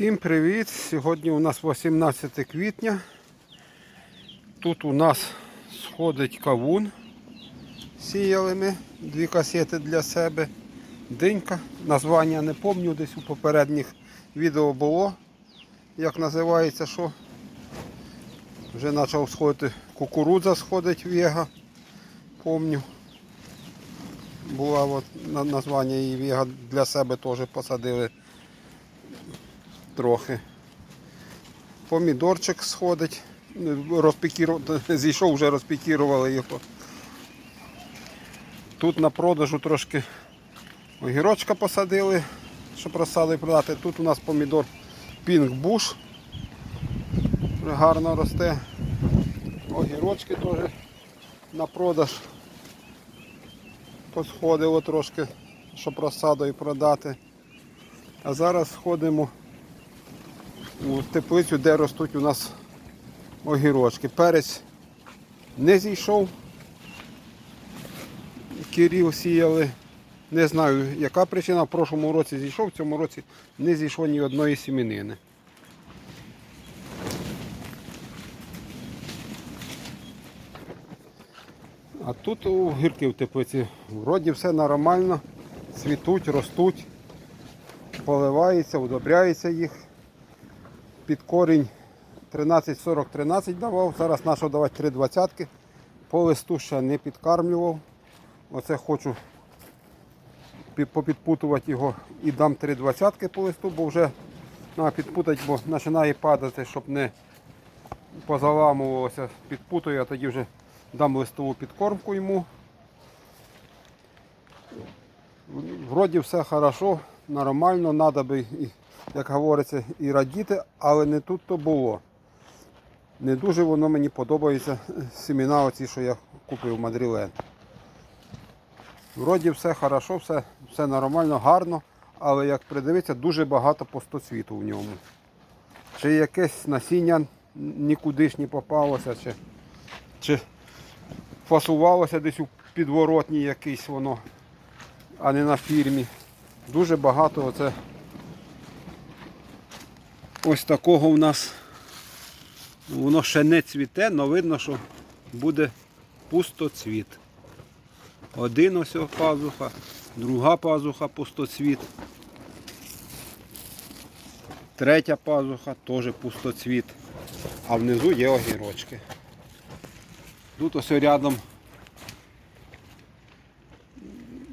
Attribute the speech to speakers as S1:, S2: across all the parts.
S1: Всім привіт! Сьогодні у нас 18 квітня. Тут у нас сходить кавун. Сіяли ми дві касети для себе. Динька. Названня не пам'ятаю, десь у попередніх відео було. Як називається що. Вже почав сходити кукурудза сходить Вега. Помню. Була от названня її Вега для себе теж посадили трохи. Помідорчик сходить. Розпікіру... Зійшов, вже розпікірували його. Тут на продажу трошки огірочка посадили, щоб розсади продати. Тут у нас помідор Pink Bush. Гарно росте. Огірочки теж на продаж посходило трошки, щоб розсадою продати. А зараз сходимо у теплицю, де ростуть у нас огірочки. Перець не зійшов. Кирил сіяли. Не знаю, яка причина. В прошлому році зійшов, в цьому році не зійшло ні одної сімінини. А тут у гірки в теплиці вроді все нормально, цвітуть, ростуть, поливається, удобряється їх під корінь 13-40-13 давав, зараз нащо давати 3 двадцятки. По листу ще не підкармлював. Оце хочу попідпутувати його і дам 3 двадцятки по листу, бо вже треба підпутати, бо починає падати, щоб не позаламувалося. Підпутаю, а тоді вже дам листову підкормку йому. Вроді все хорошо, нормально, треба би, і, як говориться, і радіти, але не тут то було. Не дуже воно мені подобається семена оці, що я купив в Мадріленд. Вроді все хорошо, все, все нормально, гарно, але як придивитися, дуже багато пустоцвіту в ньому. Чи якесь насіння нікудишнє попалося, чи, чи фасувалося десь у підворотні якийсь воно, а не на фірмі. Дуже багато оце ось такого в нас. Воно ще не цвіте, але видно, що буде пустоцвіт. Один ось пазуха, друга пазуха пустоцвіт. Третя пазуха теж пустоцвіт. А внизу є огірочки. Тут ось рядом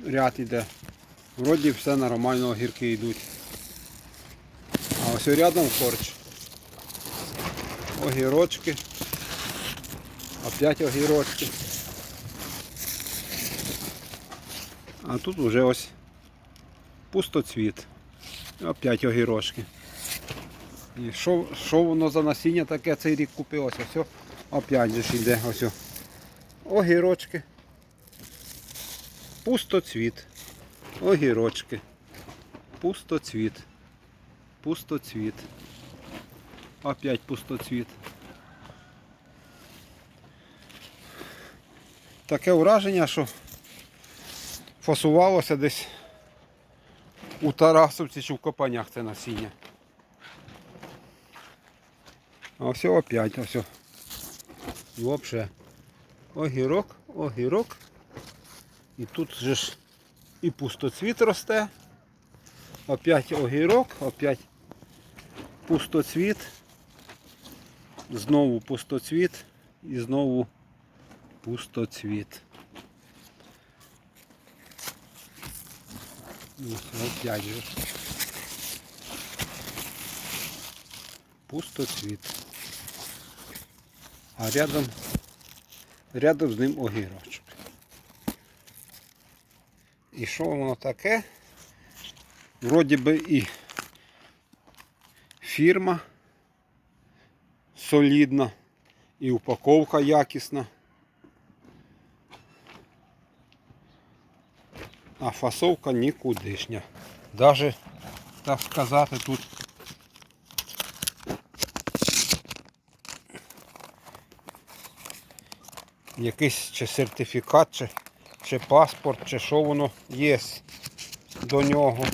S1: ряд іде. Вроді все нормально, огірки йдуть. Ось рядом корч. Огірочки. Опять огірочки. А тут вже ось пустоцвіт. Опять огірочки. І що, що воно за насіння таке цей рік купилося? Все, опять же йде ось. Огірочки. Пустоцвіт. Огірочки. Пустоцвіт. Пустоцвіт. Опять пустоцвіт. Таке враження, що фасувалося десь у Тарасовці чи в Копанях це насіння. А ось опять ось. Вообще. Огірок, огірок. І тут же ж і пустоцвіт росте. Опять огірок, опять пустоцвіт. Знову пустоцвіт і знову пустоцвіт. Опять же. Пустоцвіт. А рядом, рядом з ним огірочок. І що воно таке? Вроді би і фірма солідна, і упаковка якісна. А фасовка нікудишня. Даже, так сказати, тут якийсь чи сертифікат, чи, чи паспорт, чи що воно є до нього.